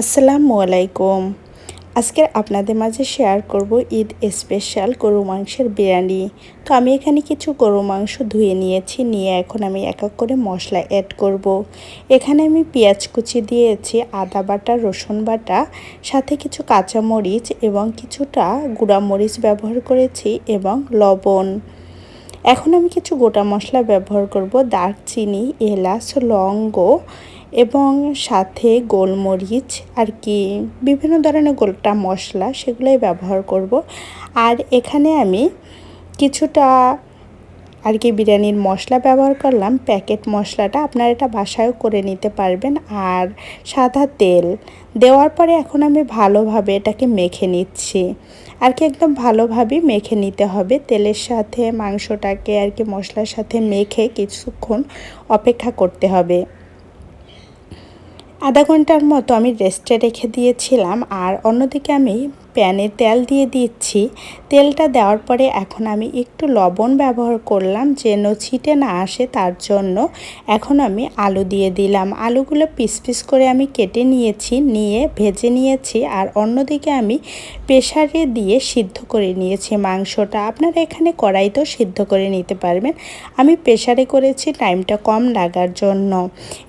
আসসালামু আলাইকুম। আজকে আপনাদের মাঝে শেয়ার করব ঈদ স্পেশাল গরু মাংসের বিরিয়ানি। তো আমি এখানে কিছু গরু মাংস ধুয়ে নিয়েছি, নিয়ে এখন আমি এক এক করে মশলা অ্যাড করব। এখানে আমি পেঁয়াজ কুচি দিয়েছি, আদা বাটা, রসুন বাটা, সাথে কিছু কাঁচামরিচ এবং কিছুটা গুঁড়া মরিচ ব্যবহার করেছি এবং লবণ। এখন আমি কিছু গোটা মশলা ব্যবহার করব, দারচিনি, এলাচ, লঙ্গ এবং সাথে গোলমরিচ আর কি বিভিন্ন ধরনের গোলটা মশলা সেগুলোই ব্যবহার করব। আর এখানে আমি কিছুটা আর কি বিরিয়ানির মশলা ব্যবহার করলাম। প্যাকেট মশলাটা আপনারা এটা বাসায়ও করে নিতে পারবেন। আর সাদা তেল দেওয়ার পরে এখন আমি ভালোভাবে এটাকে মেখে নিচ্ছি। আর কি একদম ভালোভাবে মেখে নিতে হবে। তেলের সাথে মাংসটাকে আর কি মশলার সাথে মেখে কিছুক্ষণ অপেক্ষা করতে হবে। আধা ঘণ্টার মতো আমি রেস্টে রেখে দিয়েছিলাম আর অন্যদিকে আমি প্যানে তেল দিয়ে দিচ্ছি। তেলটা দেওয়ার পরে এখন আমি একটু লবণ ব্যবহার করলাম যেন ছিটে না আসে তার জন্য। এখন আমি আলু দিয়ে দিলাম। আলুগুলো পিস পিস করে আমি কেটে নিয়েছি, নিয়ে ভেজে নিয়েছি আর অন্যদিকে আমি প্রেশারে দিয়ে সিদ্ধ করে নিয়েছি মাংসটা। আপনারা এখানে কড়াইতেও সিদ্ধ করে নিতে পারবেন। আমি প্রেশারে করেছি, টাইমটা কম লাগার জন্য।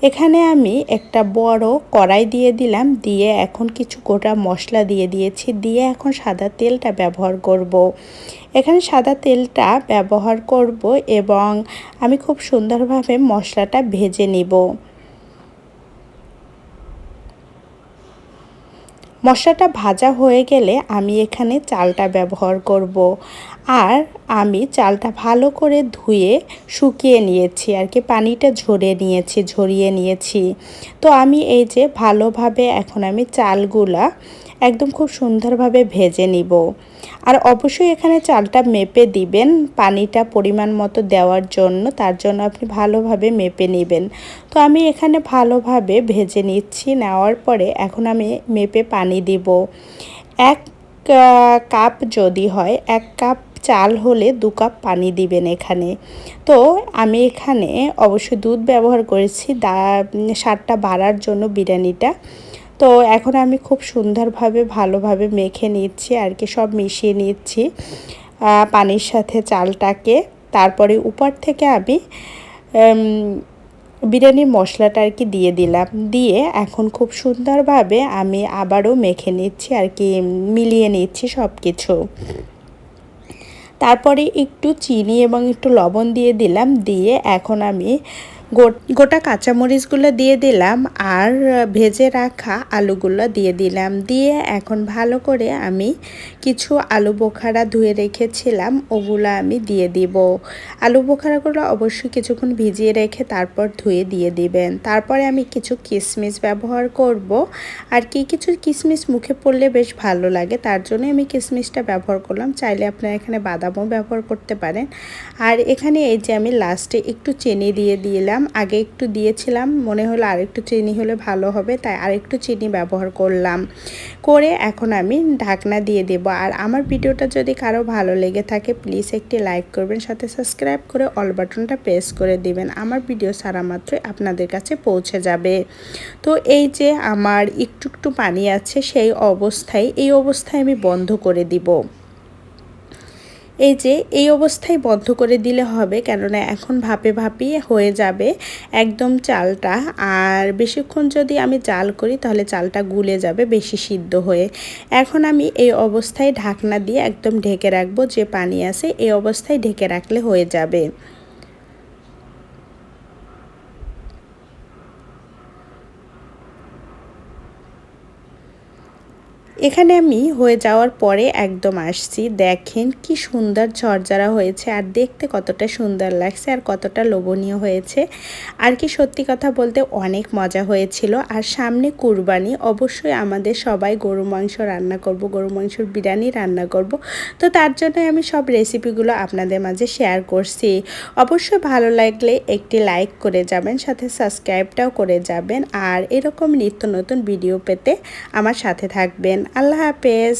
এখানে আমি একটা বড় কড়াই দিয়ে দিলাম। দিয়ে এখন কিছু গোটা মশলা দিয়ে দিয়েছি। দিয়ে দিয়ে এখন সাদা তেলটা ব্যবহার করব। এখানে সাদা তেলটা ব্যবহার করব এবং আমি খুব সুন্দরভাবে মশলাটা ভেজে নিব মশলাটা ভাজা হয়ে গেলে আমি এখানে চালটা ব্যবহার করব। আর আমি চালটা ভালো করে ধুয়ে শুকিয়ে নিয়েছি আর কি, পানিটা ঝরে নিয়েছি, ঝরিয়ে নিয়েছি তো আমি এই যে ভালোভাবে এখন আমি চালগুলা একদম খুব সুন্দরভাবে ভেজে নিব। আর অবশ্যই এখানে চালটা মেপে দিবেন, পানিটা পরিমাণ মতো দেওয়ার জন্য, তার জন্য আপনি ভালোভাবে মেপে নেবেন। তো আমি এখানে ভালোভাবে ভেজে নিচ্ছি, নেওয়ার পরে এখন আমি মেপে পানি দিব। এক কাপ যদি হয়, এক কাপ চাল হলে দু কাপ পানি দিবেন এখানে। তো আমি এখানে অবশ্যই দুধ ব্যবহার করেছি, দা স্বাদটা বাড়ার জন্য বিরিয়ানিটা। তো এখন আমি খুব সুন্দরভাবে, ভালোভাবে মেখে নিচ্ছি, আর কি সব মিশিয়ে নিচ্ছি পানির সাথে চালটাকে। তারপরে উপর থেকে আমি বিরিয়ানির মশলাটা আর কি দিয়ে দিলাম। দিয়ে এখন খুব সুন্দরভাবে আমি আবারও মেখে নিচ্ছি, আর কি মিলিয়ে নিচ্ছি সব কিছু তারপরে একটু চিনি এবং একটু লবণ দিয়ে দিলাম। দিয়ে এখন আমি গোটা কাঁচামরিচগুলো দিয়ে দিলাম আর ভেজে রাখা আলুগুলো দিয়ে দিলাম। দিয়ে এখন ভালো করে আমি কিছু আলু বোখারা ধুয়ে রেখেছিলাম, ওগুলো আমি দিয়ে দিব। আলু বোখারাগুলো অবশ্যই কিছুক্ষণ ভিজিয়ে রেখে তারপর ধুয়ে দিয়ে দিবেন। তারপরে আমি কিছু কিশমিশ ব্যবহার করব। আর কি কিছু কিশমিশ মুখে পড়লে বেশ ভালো লাগে, তার জন্য আমি কিশমিশটা ব্যবহার করলাম। চাইলে আপনারা এখানে বাদামও ব্যবহার করতে পারেন। আর এখানে এই যে আমি লাস্টে একটু চিনি দিয়ে দিলাম। দিলাম আগে একটু দিয়েছিলাম, মনে হলো আরেকটু চিনি হলে ভালো হবে, তাই আরেকটু চিনি ব্যবহার করলাম। করে এখন আমি ঢাকনা দিয়ে দেব। আর আমার ভিডিওটা যদি কারও ভালো লেগে থাকে প্লিজ একটি লাইক করবেন, সাথে সাবস্ক্রাইব করে অল বাটনটা প্রেস করে দিবেন। আমার ভিডিও সারা মাত্রই আপনাদের কাছে পৌঁছে যাবে। তো এই যে আমার একটু একটু পানি আছে, সেই অবস্থায়, এই অবস্থায় আমি বন্ধ করে দিব। এই যে, এই অবস্থায় বন্ধ করে দিলে হবে কেননা এখন ভাপে ভাপিয়ে হয়ে যাবে একদম চালটা। আর বেশিক্ষণ যদি আমি চাল করি তাহলে চালটা গুলে যাবে বেশি সিদ্ধ হয়ে। এখন আমি এই অবস্থায় ঢাকনা দিয়ে একদম ঢেকে রাখব যে পানি আছে, এই অবস্থায় ঢেকে রাখলে হয়ে যাবে। এখানে আমি হয়ে যাওয়ার পরে একদম আসছি। দেখেন কি সুন্দর ঝরঝরা হয়েছে আর দেখতে কতটা সুন্দর লাগছে আর কতটা লোভনীয় হয়েছে। আর কি সত্যি কথা বলতে অনেক মজা হয়েছিল। আর সামনে কুরবানি, অবশ্যই আমাদের সবাই গরু, মাংস রান্না করব, গরু, মাংসর বিরিয়ানি রান্না করব। তো তার জন্য আমি সব রেসিপিগুলো আপনাদের মাঝে শেয়ার করছি। অবশ্যই ভালো লাগলে একটি লাইক করে যাবেন, সাথে সাবস্ক্রাইবটাও করে যাবেন। আর এরকম নিত্য নতুন ভিডিও পেতে আমার সাথে থাকবেন। আল্লাহ হাফেজ।